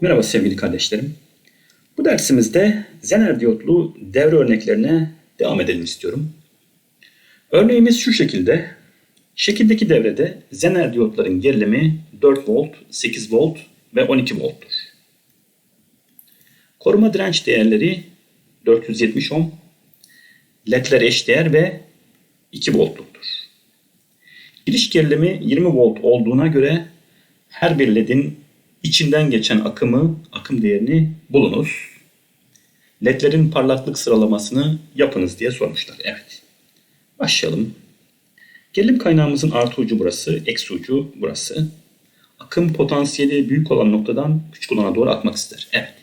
Merhaba sevgili kardeşlerim. Bu dersimizde Zener diyotlu devre örneklerine devam edelim istiyorum. Örneğimiz şu şekilde. Şekildeki devrede Zener diyotların gerilimi 4 volt, 8 volt ve 12 volttur. Koruma direnç değerleri 470 ohm, ledler eşdeğer ve 2 voltluktur. Giriş gerilimi 20 volt olduğuna göre her bir ledin içinden geçen akımı, akım değerini bulunuz. Ledlerin parlaklık sıralamasını yapınız diye sormuşlar. Evet. Başlayalım. Gerilim kaynağımızın artı ucu burası, eksi ucu burası. Akım potansiyeli büyük olan noktadan küçük olana doğru akmak ister. Evet.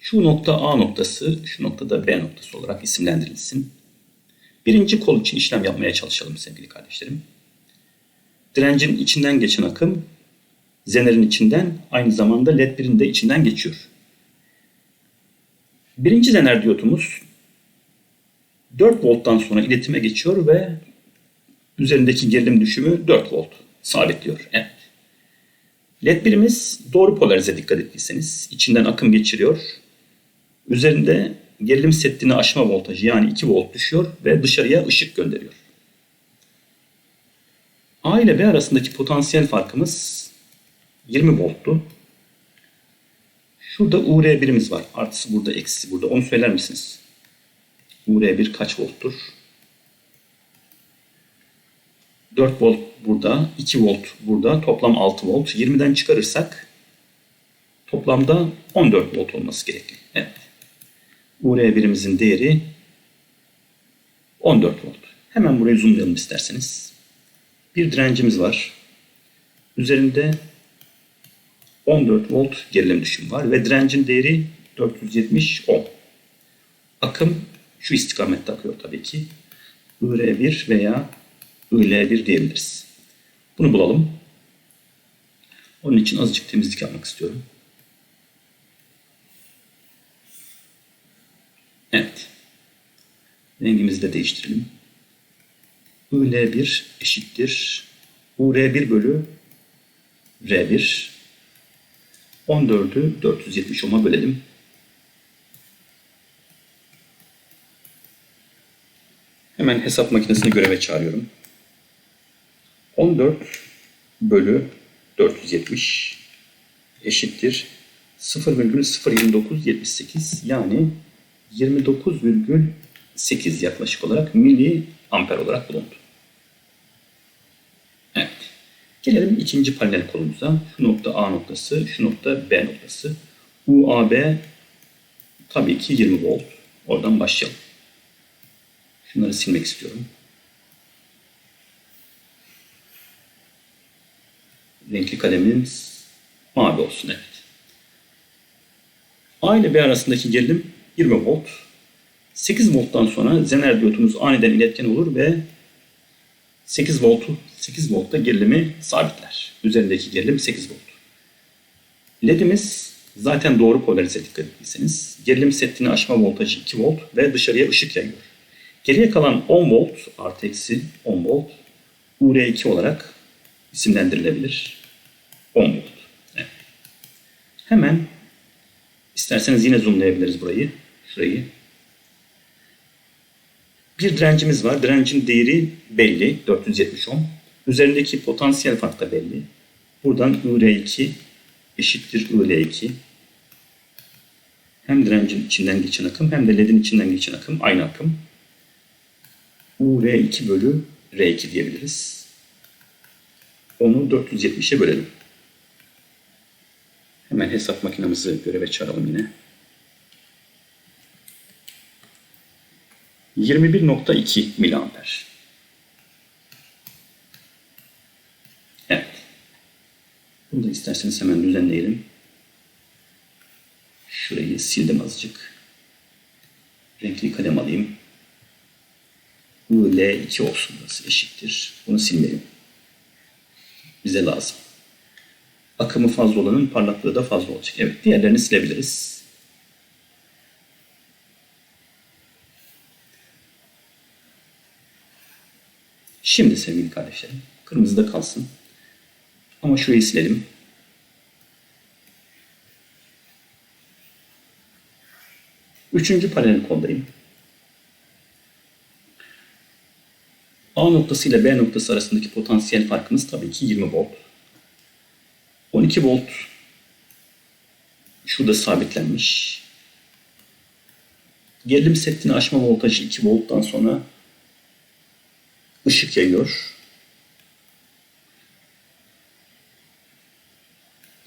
Şu nokta A noktası, şu nokta da B noktası olarak isimlendirilsin. Birinci kol için işlem yapmaya çalışalım sevgili kardeşlerim. Direncin içinden geçen akım Zener'in içinden aynı zamanda LED 1'in de içinden geçiyor. Birinci Zener diyotumuz 4 volttan sonra iletime geçiyor ve üzerindeki gerilim düşümü 4 volt sabitliyor. Evet. LED birimiz doğru polarize dikkat ettiyseniz içinden akım geçiriyor. Üzerinde gerilim setini aşma voltajı yani 2 volt düşüyor ve dışarıya ışık gönderiyor. A ile B arasındaki potansiyel farkımız 20 volttu. Şurada UR1'imiz var. Artısı burada, eksisi burada. Onu söyler misiniz? UR1 kaç volttur? 4 volt burada, 2 volt burada. Toplam 6 volt. 20'den çıkarırsak toplamda 14 volt olması gerekli. Evet. UR1'imizin değeri 14 volt. Hemen burayı zoomlayalım isterseniz. Bir direncimiz var. Üzerinde 14 volt gerilim düşümü var ve direncin değeri 470 ohm. Akım şu istikamette akıyor tabii ki. IR1 veya IL1 diyebiliriz. Bunu bulalım. Onun için azıcık temizlik yapmak istiyorum. Evet. Rengimizi de değiştirelim. IL1 eşittir. UR1 bölü R1 14'ü 470 ohm'a bölelim. Hemen hesap makinesini göreve çağırıyorum. 14 bölü 470 eşittir 0,02978 yani 29,8 yaklaşık olarak mili amper olarak bulundu. Evet. Gelelim ikinci paralel kolumuza. Şu nokta A noktası, şu nokta B noktası. UAB tabii ki 20 volt. Oradan başlayalım. Şunları silmek istiyorum. Renkli kalemimiz mavi olsun. Evet. A ile B arasındaki gerilim 20 volt. 8 volttan sonra zener diyotumuz aniden iletken olur ve 8 voltu 8 voltta gerilimi sabitler. Üzerindeki gerilim 8 volt. LED'imiz zaten doğru polarize dikkat ettiyseniz gerilim setini aşma voltajı 2 volt ve dışarıya ışık yayıyor. Geriye kalan 10 volt artı eksi 10 volt UR2 olarak isimlendirilebilir. 10 volt. Evet. Hemen isterseniz yine zoomlayabiliriz burayı. Şurayı. Bir direncimiz var. Direncin değeri belli. 470 ohm. Üzerindeki potansiyel fark da belli. Buradan IR2 eşittir IL2. Hem direncin içinden geçen akım hem de ledin içinden geçen akım aynı akım. UR2 bölü R2 diyebiliriz. Onu 470'e bölelim. Hemen hesap makinemizi göreve çağıralım yine. 21.2 miliamper. Evet. Bunu da isterseniz hemen düzenleyelim. Şurayı sildim azıcık. Renkli kalem alayım. IL2 olsun burası eşittir. Bunu silmeyelim. Bize lazım. Akımı fazla olanın parlaklığı da fazla olacak. Evet diğerlerini silebiliriz. Şimdi sevgili kardeşlerim kırmızı da kalsın. Ama şurayı silelim. Üçüncü paralel koldayım. A noktası ile B noktası arasındaki potansiyel farkımız tabii ki 20 volt. 12 volt şurada sabitlenmiş. Gerilim setini aşma voltajı 2 volttan sonra ışık yayıyor.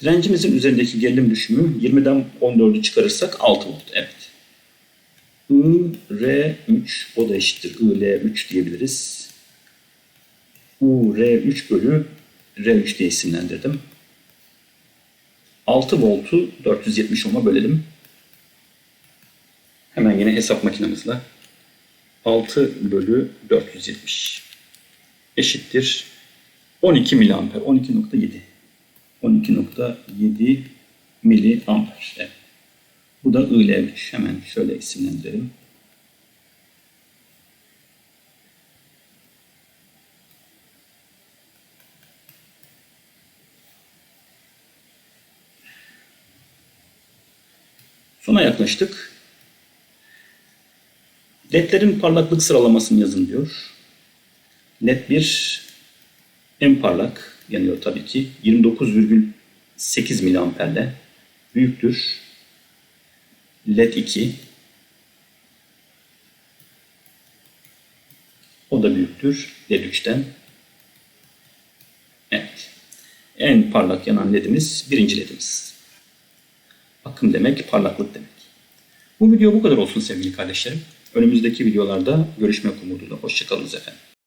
Direncimizin üzerindeki gerilim düşümü 20'den 14'ü çıkarırsak 6 volt. Evet. I, R3 o da eşittir. I, L3 diyebiliriz. U, R3 bölü R3 diye isimlendirdim. 6 voltu 470 ohm'a bölelim. Hemen yine hesap makinemizle 6 bölü 470 eşittir 12 miliamper 12.7 12.7 miliamper. Evet. Bu da IL3. Hemen şöyle isimlendirelim. Sona yaklaştık. LED'lerin parlaklık sıralamasını yazın diyor. LED 1 en parlak yanıyor tabii ki. 29,8 miliamperle büyüktür. LED 2 o da büyüktür LED 3'ten. Evet. En parlak yanan ledimiz birinci ledimiz. Akım demek, parlaklık demek. Bu video bu kadar olsun sevgili kardeşlerim. Önümüzdeki videolarda görüşmek umuduyla. Hoşçakalınız efendim.